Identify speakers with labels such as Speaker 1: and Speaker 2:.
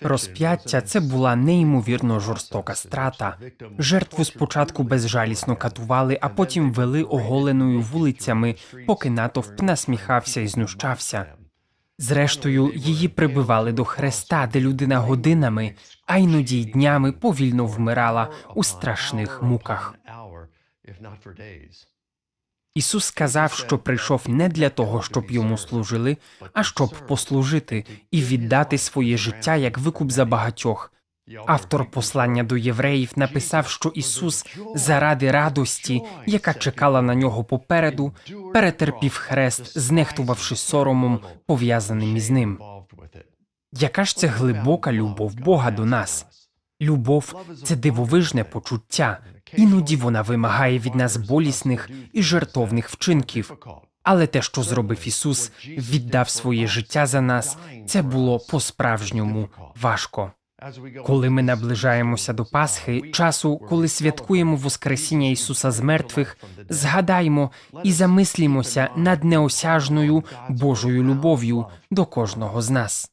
Speaker 1: Розп'яття це була неймовірно жорстока страта. Жертву спочатку безжалісно катували, а потім вели оголеною вулицями, поки натовп насміхався і знущався. Зрештою, її прибивали до хреста, де людина годинами, а іноді й днями повільно вмирала у страшних муках. Ісус сказав, що прийшов не для того, щоб йому служили, а щоб послужити і віддати своє життя як викуп за багатьох. Автор послання до євреїв написав, що Ісус заради радості, яка чекала на нього попереду, перетерпів хрест, знехтувавши соромом, пов'язаним із ним. Яка ж це глибока любов Бога до нас? Любов це дивовижне почуття. Іноді вона вимагає від нас болісних і жертовних вчинків. Але те, що зробив Ісус, віддав своє життя за нас, це було по-справжньому важко. Коли ми наближаємося до Пасхи, часу, коли святкуємо Воскресіння Ісуса з мертвих, згадаймо і замислімося над неосяжною Божою любов'ю до кожного з нас.